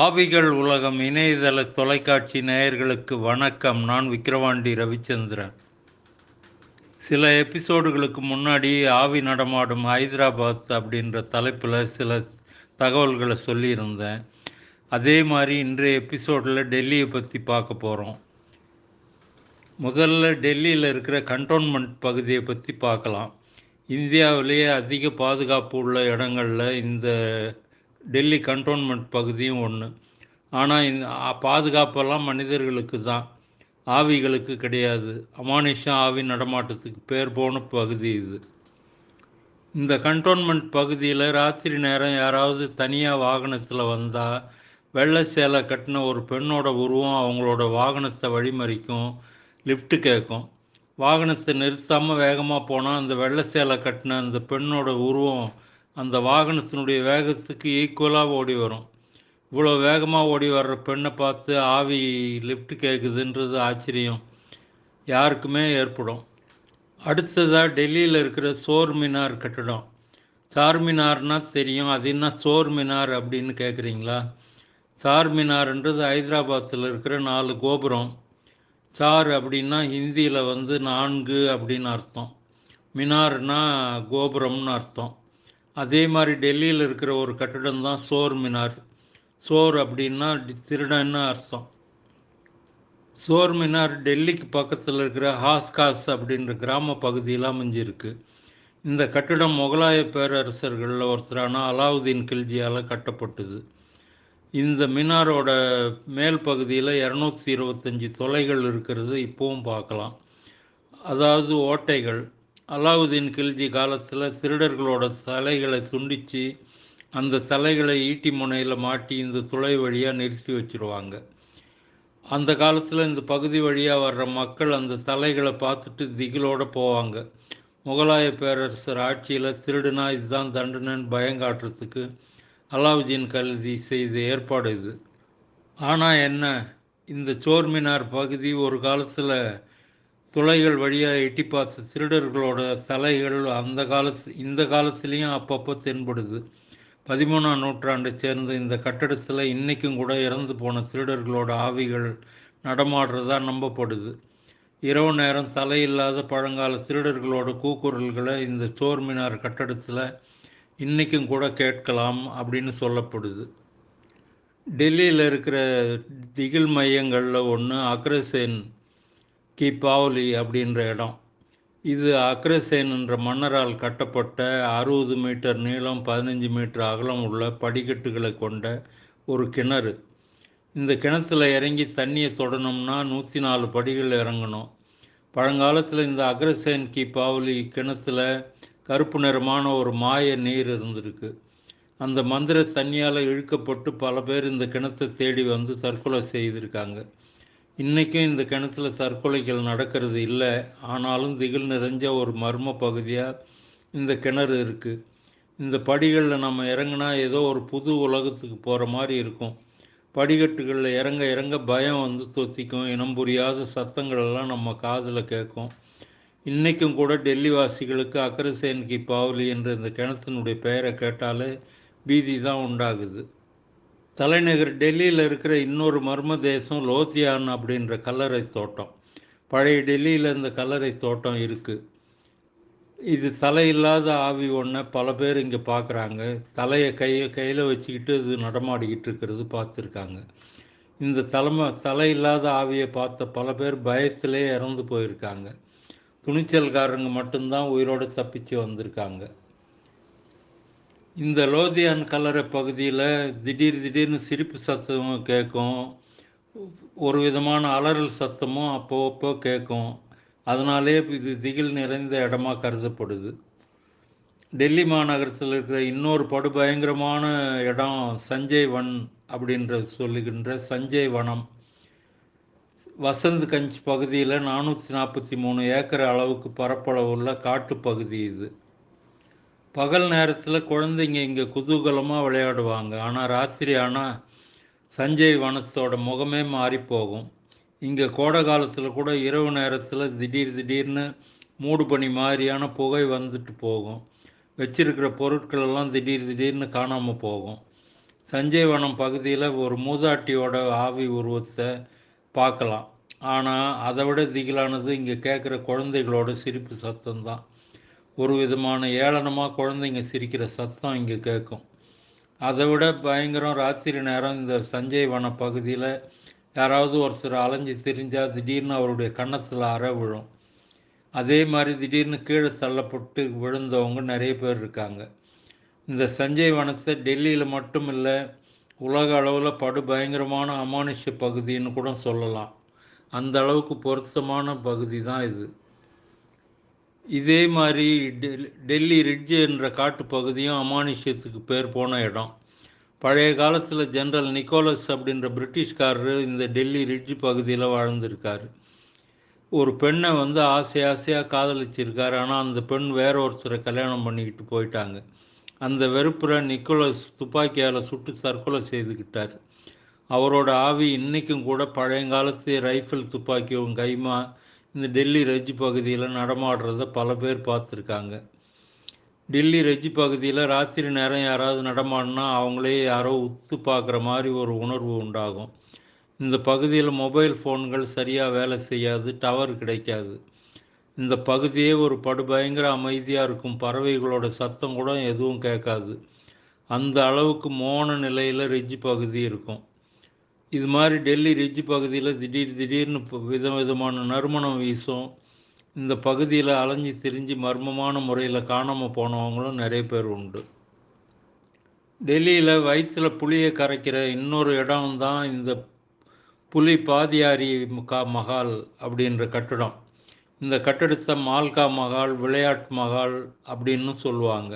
ஆவிகள் உலகம் இணையதள தொலைக்காட்சி நேயர்களுக்கு வணக்கம். நான் விக்கிரவாண்டி ரவிச்சந்திரன். சில எபிசோடுகளுக்கு முன்னாடி ஆவி நடமாடும் ஹைதராபாத் அப்படின்ற தலைப்பில் சில தகவல்களை சொல்லியிருந்தேன். அதே மாதிரி இன்றைய எபிசோடில் டெல்லியை பற்றி பார்க்க போகிறோம் முதல்ல டெல்லியில் இருக்கிற கண்டோன்மெண்ட் பகுதியை பற்றி பார்க்கலாம். இந்தியாவிலேயே அதிக பாதுகாப்பு உள்ள இடங்களில் இந்த டெல்லி கண்டோன்மெண்ட் பகுதியும் ஒன்று ஆனால் இந்த பாதுகாப்பெல்லாம் மனிதர்களுக்கு தான். ஆவிகளுக்கு கிடையாது. அமானுஷம் ஆவி நடமாட்டத்துக்கு பேர் போன பகுதி இது. இந்த கண்டோன்மெண்ட் பகுதியில் ராத்திரி நேரம் யாராவது தனியாக வாகனத்தில் வந்தால் வெள்ளை சேலை கட்டின ஒரு பெண்ணோட உருவம் அவங்களோட வாகனத்தை வழிமறிக்கும் லிஃப்ட்டு கேட்கும் வாகனத்தை நிறுத்தாமல் வேகமாக போனால் அந்த வெள்ளை சேலை கட்டின அந்த பெண்ணோட உருவம் அந்த வாகனத்தினுடைய வேகத்துக்கு ஈக்குவலாக ஓடி வரும். இவ்வளோ வேகமாக ஓடி வர்ற பெண்ணை பார்த்து ஆவி லிஃப்ட் கேட்குதுன்றது ஆச்சரியம். யாருக்குமே ஏற்படும். அடுத்ததாக டெல்லியில் இருக்கிற சோர் மினார் கட்டடம். சார்மினார்னால் தெரியும். அது என்ன சோர் மினார் அப்படின்னு கேட்குறீங்களா சார்மினார்ன்றது ஹைதராபாத்தில் இருக்கிற நாலு கோபுரம். சார் அப்படின்னா ஹிந்தியில் வந்து நான்கு அப்படின்னு அர்த்தம். மினார்னா கோபுரம்னு அர்த்தம். அதே மாதிரி டெல்லியில் இருக்கிற ஒரு கட்டடம் தான் சோர் மினார். சோர் அப்படின்னா திருடன்னு அர்த்தம். சோர் மினார் டெல்லிக்கு பக்கத்தில் இருக்கிற ஹாஸ்காஸ் அப்படின்ற கிராம பகுதியில் அமைஞ்சிருக்கு. இந்த கட்டிடம் முகலாய பேரரசர்களில் ஒருத்தரான அலாவுதீன் கில்ஜியால் கட்டப்பட்டது. இந்த மினாரோட மேல் பகுதியில் இரநூத்தி இருபத்தஞ்சி தொலைகள் இருக்கிறது இப்போவும் பார்க்கலாம். அதாவது ஓட்டைகள் அலாவுதீன் கில்ஜி காலத்தில் திருடர்களோட தலைகளை துண்டித்து அந்த தலைகளை ஈட்டி முனையில் மாட்டி இந்த துளை வழியாக நிறுத்தி வச்சுருவாங்க. அந்த காலத்தில் இந்த பகுதி வழியாக வர்ற மக்கள் அந்த தலைகளை பார்த்துட்டு திகிலோடு போவாங்க. முகலாய பேரரசர் ஆட்சியில் திருடுனா இதுதான் தண்டனைன்னு பயங்காட்டுறதுக்கு அலாவுதீன் கல்வி செய்த ஏற்பாடு இது. ஆனால் என்ன இந்த சோர்மினார் பகுதி ஒரு காலத்தில் துளைகள் வழியாக எட்டி பார்த்த திருடர்களோட தலைகள் அந்த காலத்து இந்த காலத்துலேயும் அப்பப்போ தென்படுது. பதிமூணாம் நூற்றாண்டை சேர்ந்த இந்த கட்டடத்தில் இன்றைக்கும் கூட இறந்து போன திருடர்களோட ஆவிகள் நடமாடுறதா நம்பப்படுது. இரவு நேரம் தலையில்லாத பழங்கால திருடர்களோட கூக்குரல்களை இந்த சோர்மினார் கட்டடத்தில் இன்றைக்கும் கூட கேட்கலாம் அப்படின்னு சொல்லப்படுது. டெல்லியில் இருக்கிற திகில் மையங்களில் ஒன்று அக்ரசேன் கிபாவலி அப்படின்ற இடம். இது அக்ரசேன் என்ற மன்னரால் கட்டப்பட்ட அறுபது மீட்டர் நீளம் பதினஞ்சு மீட்டர் அகலம் உள்ள படிக்கட்டுகளை கொண்ட ஒரு கிணறு. இந்த கிணத்துல இறங்கி தண்ணியை தொடணும்னா நூற்றி நாலு படிகள் இறங்கணும். பழங்காலத்தில் இந்த அக்ரசேன் கி பாவலி கிணத்துல கருப்பு நிறமான ஒரு மாய நீர் இருந்திருக்கு. அந்த மந்திர தண்ணியால் இழுக்கப்பட்டு பல பேர் இந்த கிணத்தை தேடி வந்து தற்கொலை செய்திருக்காங்க. இன்றைக்கும் இந்த கிணத்துல தற்கொலைகள் நடக்கிறது இல்லை. ஆனாலும் திகில் நிறைஞ்ச ஒரு மர்ம பகுதியாக இந்த கிணறு இருக்குது இந்த படிகளில் நம்ம இறங்கினா ஏதோ ஒரு புது உலகத்துக்கு போகிற மாதிரி இருக்கும். படிக்கட்டுகளில் இறங்க இறங்க பயம் வந்து தொத்திக்கும். இனம் புரியாத சத்தங்களெல்லாம் நம்ம காதில் கேட்கும். இன்றைக்கும் கூட டெல்லி வாசிகளுக்கு அக்கரசேன் கி பாவலி என்ற இந்த கிணத்தினுடைய பெயரை கேட்டாலே பீதி தான் உண்டாகுது. தலைநகர் டெல்லியில் இருக்கிற இன்னொரு மர்ம தேசம் லோத்தியான் அப்படின்ற கல்லறை தோட்டம். பழைய டெல்லியில் இந்த கல்லறை தோட்டம் இருக்குது இது தலையில்லாத ஆவி ஒன்றை பல பேர் இங்கே பார்க்குறாங்க தலையை கையை கையில் வச்சுக்கிட்டு இது நடமாடிக்கிட்டு இருக்கிறது பார்த்துருக்காங்க. இந்த தலைமை தலையில்லாத ஆவியை பார்த்த பல பேர் பயத்திலே இறந்து போயிருக்காங்க. துணிச்சல்காரங்க மட்டும்தான் உயிரோடு தப்பிச்சு வந்திருக்காங்க. இந்த லோதியான் கல்லறை பகுதியில் திடீர் திடீர்னு சிரிப்பு சத்தமும் கேட்கும். ஒரு விதமான அலறல் சத்தமும் அப்போ கேட்கும். அதனாலே இது திகில் நிறைந்த இடமா கருதப்படுது. டெல்லி மாநகரத்தில் இருக்கிற இன்னொரு படுபயங்கரமான இடம் சஞ்சய் வன் அப்படின்ற சொல்லுகின்ற சஞ்சய் வனம். வசந்த் கஞ்ச் பகுதியில் நானூற்றி நாற்பத்தி மூணு ஏக்கர் அளவுக்கு பரப்பளவுள்ள காட்டு பகுதி இது. பகல் நேரத்தில் குழந்தைங்க இங்கே குதூகலமாக விளையாடுவாங்க. ஆனால் ராத்திரி ஆனால் சஞ்சய் வனத்தோட முகமே மாறி போகும். இங்கே கோடை காலத்தில் கூட இரவு நேரத்தில் திடீர் திடீர்னு மூடு பனி மாதிரியான புகை வந்துட்டு போகும். வச்சிருக்கிற பொருட்களெல்லாம் திடீர் திடீர்னு காணாமல் போகும். சஞ்சய்வனம் பகுதியில் ஒரு மூதாட்டியோட ஆவி உருவத்தை பார்க்கலாம். ஆனால் அதை விட திகிலானது இங்கே கேட்குற குழந்தைகளோட சிரிப்பு சத்தம்தான். ஒரு விதமான ஏளனமாக குழந்தைங்க சிரிக்கிற சத்தம் இங்கே கேட்கும் அதை விட பயங்கரம் ராத்திரி நேரம் இந்த சஞ்சய் வன பகுதியில் யாராவது ஒருத்தர் அலைஞ்சு திரிஞ்சால் திடீர்னு அவருடைய கன்னத்தில் அற விழும். அதே மாதிரி திடீர்னு கீழே தள்ளப்பட்டு விழுந்தவங்க நிறைய பேர் இருக்காங்க. இந்த சஞ்சய் வனத்தை டெல்லியில் மட்டும் இல்லை உலக அளவில் படு பயங்கரமான அமானுஷ பகுதின்னு கூட சொல்லலாம். அந்த அளவுக்கு பொருத்தமான பகுதி தான் இது. இதே மாதிரி டெல்லி ரிட்ஜ் என்ற காட்டு பகுதியும் அமானுஷ்யத்துக்கு பேர் போன இடம். பழைய காலத்தில் ஜென்ரல் நிக்கோலஸ் அப்படின்ற பிரிட்டிஷ்காரரு இந்த டெல்லி ரிட்ஜ் பகுதியில் வாழ்ந்திருக்கார். ஒரு பெண்ணை வந்து ஆசை ஆசையாக காதலிச்சிருக்காரு. ஆனால் அந்த பெண் வேற ஒருத்தரை கல்யாணம் பண்ணிக்கிட்டு போயிட்டாங்க. அந்த வெறுப்பில் நிக்கோலஸ் துப்பாக்கியால் சுட்டு தற்கொலை செய்துக்கிட்டார் அவரோட ஆவி இன்றைக்கும் கூட பழையங்காலத்து ரைஃபிள் துப்பாக்கியும் கைமா இந்த டெல்லி ரெஜ் பகுதியில் நடமாடுறத பல பேர் பார்த்துருக்காங்க. டெல்லி ரெஜ் பகுதியில் ராத்திரி நேரம் யாராவது நடமாடினா அவங்களே யாரோ உத்து பார்க்குற மாதிரி ஒரு உணர்வு உண்டாகும். இந்த பகுதியில் மொபைல் ஃபோன்கள் சரியாக வேலை செய்யாது டவர் கிடைக்காது. இந்த பகுதியே ஒரு படுபயங்கர அமைதியாக இருக்கும். பறவைகளோட சத்தம் கூட எதுவும் கேட்காது. அந்த அளவுக்கு மோன நிலையில் ரிட்ஜ் பகுதி இருக்கும். இது மாதிரி டெல்லி ரிஜ் பகுதியில் திடீர் திடீர்னு வித விதமான நறுமணம் வீசும். இந்த பகுதியில் அலைஞ்சி திரிஞ்சு மர்மமான முறையில் காணாமல் போனவங்களும் நிறைய பேர் உண்டு. டெல்லியில் வயிற்றில் புளியை கரைக்கிற இன்னொரு இடம் தான் இந்த புலி பாதியாரி கா மஹால் அப்படின்ற கட்டடம். இந்த கட்டடத்தை மால்கா மகால் விளையாட்டு மகால் அப்படின்னு சொல்லுவாங்க.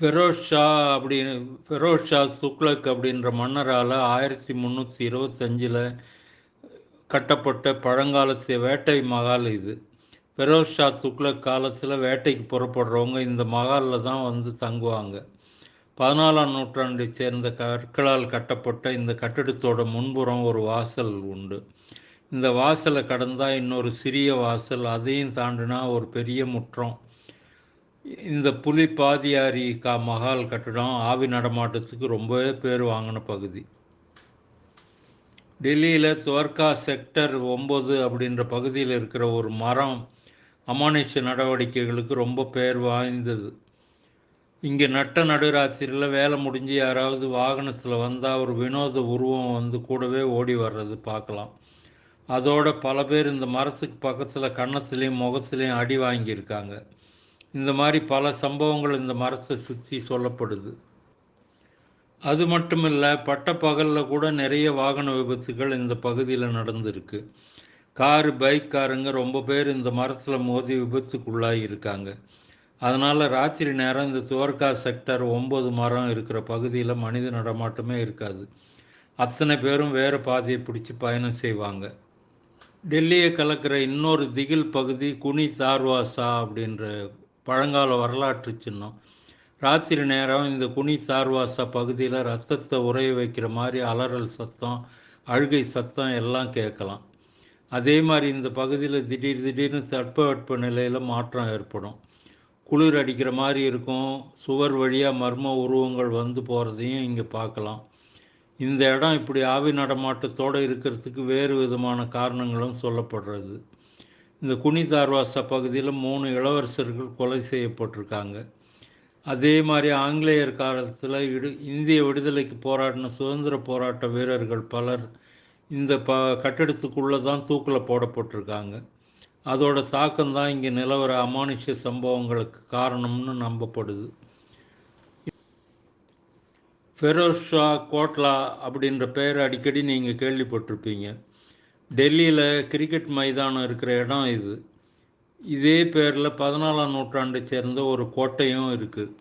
ஃபெரோஸ் ஷா அப்படின்னு ஃபெரோஸ் ஷா துக்ளக் அப்படின்ற மன்னரால் ஆயிரத்தி முந்நூற்றி இருபத்தஞ்சில் கட்டப்பட்ட பழங்காலத்து வேட்டை மகால் இது. ஃபெரோஸ் ஷா துக்ளக் காலத்தில் வேட்டைக்கு புறப்படுறவங்க இந்த மகாலில் தான் வந்து தங்குவாங்க. பதினாலாம் நூற்றாண்டை சேர்ந்த கற்களால் கட்டப்பட்ட இந்த கட்டிடத்தோட முன்புறம் ஒரு வாசல் உண்டு. இந்த வாசலை கடந்தால் இன்னொரு சிறிய வாசல் அதையும் தாண்டினா ஒரு பெரிய முற்றம். இந்த புலி பாதியாரி கா மகால் கட்டடம் ஆவி நடமாட்டத்துக்கு ரொம்பவே பேர் வாங்கின பகுதி. டெல்லியில் துவர்கா செக்டர் ஒம்பது அப்படின்ற பகுதியில் இருக்கிற ஒரு மரம் அமானுஷ நடவடிக்கைகளுக்கு ரொம்ப பேர் வாய்ந்தது. இங்கே நட்ட நடுராத்திரியில் வேலை முடிஞ்சு யாராவது வாகனத்தில் வந்தால் ஒரு வினோத உருவம் வந்து கூடவே ஓடி வர்றது பார்க்கலாம். அதோட பல பேர் இந்த மரத்துக்கு பக்கத்தில் கன்னத்துலேயும் முகத்துலேயும் அடி வாங்கியிருக்காங்க. இந்த மாதிரி பல சம்பவங்கள் இந்த மரத்தை சுற்றி சொல்லப்படுது. அது மட்டும் இல்லை பட்ட பகலில் கூட நிறைய வாகன விபத்துகள் இந்த பகுதியில் நடந்திருக்கு. காரு பைக் காருங்க ரொம்ப பேர் இந்த மரத்தில் மோதி விபத்துக்குள்ளாகி இருக்காங்க. அதனால் ராத்திரி நேரம் இந்த துவர்கா செக்டர் ஒம்பது மரம் இருக்கிற பகுதியில் மனித நடமாட்டமே இருக்காது. அத்தனை பேரும் வேறு பாதையை பிடிச்சி பயணம் செய்வாங்க. டெல்லியை கலக்கிற இன்னொரு திகில் பகுதி குனி தார்வாசா அப்படின்ற பழங்கால வரலாற்று சின்னம். ராத்திரி நேரம் இந்த குனி சார்வாசா பகுதியில் ரத்தத்தை உறைய வைக்கிற மாதிரி அலறல் சத்தம் அழுகை சத்தம் எல்லாம் கேட்கலாம். அதே மாதிரி இந்த பகுதியில் திடீர் திடீர்னு தட்பவெட்ப நிலையில் மாற்றம் ஏற்படும். குளிர் அடிக்கிற மாதிரி இருக்கும். சுவர் வழியாக மர்ம உருவங்கள் வந்து போகிறதையும் இங்கே பார்க்கலாம். இந்த இடம் இப்படி ஆவி நடமாட்டத்தோடு இருக்கிறதுக்கு வேறு விதமான காரணங்களும் சொல்லப்படுறது. இந்த குனிதார்வாசா பகுதியில் மூணு இளவரசர்கள் கொலை செய்யப்பட்டிருக்காங்க. அதே மாதிரி ஆங்கிலேயர் காலத்தில் இடு இந்திய விடுதலைக்கு போராடின சுதந்திர போராட்ட வீரர்கள் பலர் இந்த ப கட்டிடத்துக்குள்ளே தான் தூக்கில் போடப்பட்டிருக்காங்க. அதோட தாக்கம் தான் இங்கே நிலவர அமானுஷ்ய சம்பவங்களுக்கு காரணம்னு நம்பப்படுது. ஃபெரோஸ் ஷா கோட்லா அப்படின்ற பெயர் அடிக்கடி நீங்கள் கேள்விப்பட்டிருப்பீங்க. டெல்லியில் கிரிக்கெட் மைதானம் இருக்கிற இடம் இது. இதே பேரில் பதினாலாம் நூற்றாண்டை சேர்ந்த ஒரு கோட்டையும் இருக்குது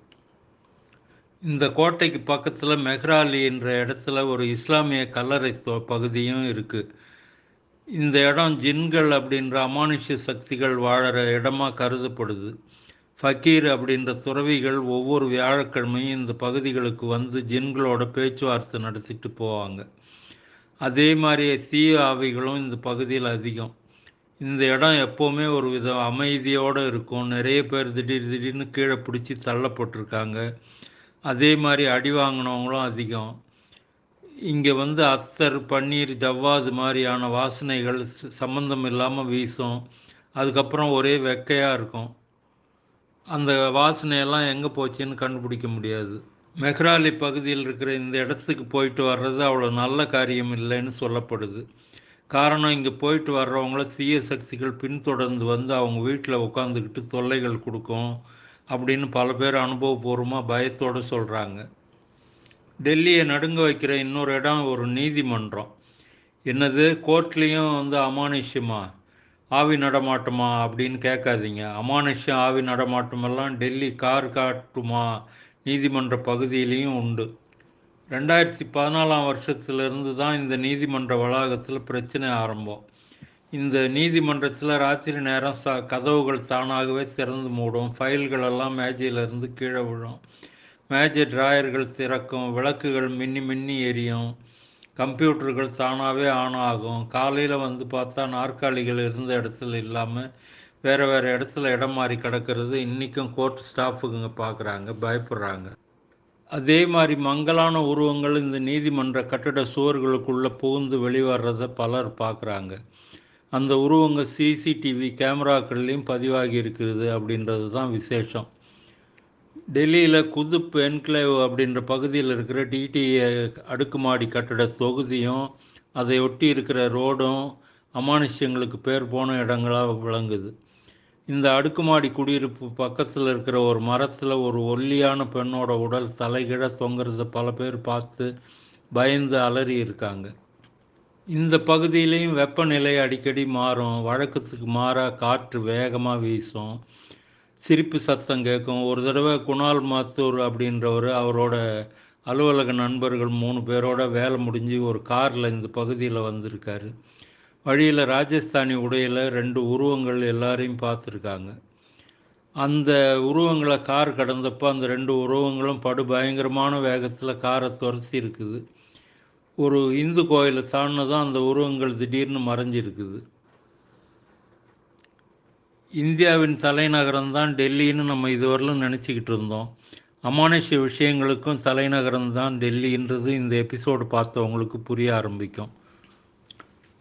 இந்த கோட்டைக்கு பக்கத்தில் மெஹ்ராலி என்ற இடத்துல ஒரு இஸ்லாமிய கல்லறை பகுதியும் இருக்குது இந்த இடம் ஜின்கள் அப்படின்ற அமானுஷ்ய சக்திகள் வாழற இடமா கருதப்படுது. ஃபக்கீர் அப்படின்ற துறவிகள் ஒவ்வொரு வியாழக்கிழமையும் இந்த பகுதிகளுக்கு வந்து ஜின்களோட பேச்சுவார்த்தை நடத்திட்டு போவாங்க. அதே மாதிரி தீய ஆவிகளும் இந்த பகுதியில் அதிகம். இந்த இடம் எப்போவுமே ஒரு வித அமைதியோடு இருக்கும். நிறைய பேர் திடீர் திடீர்னு கீழே பிடிச்சி தள்ளப்பட்டிருக்காங்க. அதே மாதிரி அடி வாங்கினவங்களும் அதிகம். இங்கே வந்து அத்தர் பன்னீர் ஜவ்வாது மாதிரியான வாசனைகள் சம்மந்தம் இல்லாமல் வீசும். அதுக்கப்புறம் ஒரே வெக்கையாக இருக்கும். அந்த வாசனையெல்லாம் எங்கே போச்சுன்னு கண்டுபிடிக்க முடியாது. மெஹ்ராலி பகுதியில் இருக்கிற இந்த இடத்துக்கு போயிட்டு வர்றது அவ்வளோ நல்ல காரியம் இல்லைன்னு சொல்லப்படுது. காரணம் இங்கே போயிட்டு வர்றவங்கள தீய சக்திகள் பின்தொடர்ந்து வந்து அவங்க வீட்டில் உட்காந்துக்கிட்டு தொல்லைகள் கொடுக்கும் அப்படின்னு பல பேர் அனுபவபூர்வமாக பயத்தோடு சொல்கிறாங்க டெல்லியை நடுங்க வைக்கிற இன்னொரு இடம் ஒரு நீதிமன்றம். என்னது? கோர்ட்லேயும் வந்து அமானுஷ்யமா? ஆவி நடமாட்டமா அப்படின்னு கேட்காதீங்க. அமானுஷ்யம் ஆவி நடமாட்டமெல்லாம் டெல்லி கார் காட்டுமா? நீதிமன்ற பகுதியிலையும் உண்டு. ரெண்டாயிரத்தி பதினாலாம் வருஷத்துலேருந்து தான் இந்த நீதிமன்ற வளாகத்தில் பிரச்சனை ஆரம்பம். இந்த நீதிமன்றத்தில் ராத்திரி நேரம் ச கதவுகள் தானாகவே திறந்து மூடும். ஃபைல்கள் எல்லாம் மேஜையிலேருந்து கீழே விழும். மேஜை டிராயர்கள் திறக்கும். விளக்குகள் மின்னி மின்னி எரியும். கம்ப்யூட்டர்கள் தானாகவே ஆன் ஆகும். காலையில் வந்து பார்த்தா நாற்காலிகள் இருந்த இடத்துல இல்லாமல் வேறு வேறு இடத்துல இடம் மாறி கிடக்கிறது இன்றைக்கும் கோர்ட் ஸ்டாஃபுங்க பார்க்குறாங்க பயப்படுறாங்க. அதே மாதிரி மங்கலான உருவங்கள் இந்த நீதிமன்ற கட்டட சுவர்களுக்குள்ளே புகுந்து வெளிவர்றதை பலர் பார்க்குறாங்க அந்த உருவங்கள் சிசிடிவி கேமராக்கள்லேயும் பதிவாகி இருக்கிறது அப்படின்றது தான் விசேஷம். டெல்லியில் குதுப் என்க்ளேவ் அப்படின்ற பகுதியில் இருக்கிற டிடிஏ அடுக்குமாடி கட்டட தொகுதியும் அதை ஒட்டி இருக்கிற ரோடும் அமானுஷ்யங்களுக்கு பேர் போன இடங்களாக விளங்குது. இந்த அடுக்குமாடி குடியிருப்பு பக்கத்தில் இருக்கிற ஒரு மரத்தில் ஒரு ஒல்லியான பெண்ணோட உடல் தலைகிழ தொங்குறத பல பேர் பார்த்து பயந்து அலறி இருக்காங்க. இந்த பகுதியிலையும் வெப்பநிலை அடிக்கடி மாறும். வழக்கத்துக்கு மாறாக காற்று வேகமாக வீசும். சிரிப்பு சத்தம் கேட்கும். ஒரு தடவை குணால் மாத்தூர் அப்படின்றவர் அவரோட அலுவலக நண்பர்கள் மூணு பேரோட வேலை முடிஞ்சு ஒரு காரில் இந்த பகுதியில் வந்திருக்காரு. வழியில் ராஜஸ்தானி உடையில் ரெண்டு உருவங்கள் எல்லாரையும் பார்த்துருக்காங்க. அந்த உருவங்களை கார் கடந்தப்போ அந்த ரெண்டு உருவங்களும் படு பயங்கரமான வேகத்தில் காரை துரத்தி இருக்குது. ஒரு இந்து கோயிலை தாண்டினதான் அந்த உருவங்கள் திடீர்னு மறைஞ்சிருக்குது. இந்தியாவின் தலைநகரம் தான் டெல்லின்னு நம்ம இதுவரையிலும் நினச்சிக்கிட்டு இருந்தோம். அமானுஷ்ய விஷயங்களுக்கும் தலைநகரம் தான் டெல்லின்றது இந்த எபிசோடு பார்த்தவங்களுக்கு புரிய ஆரம்பிக்கும்.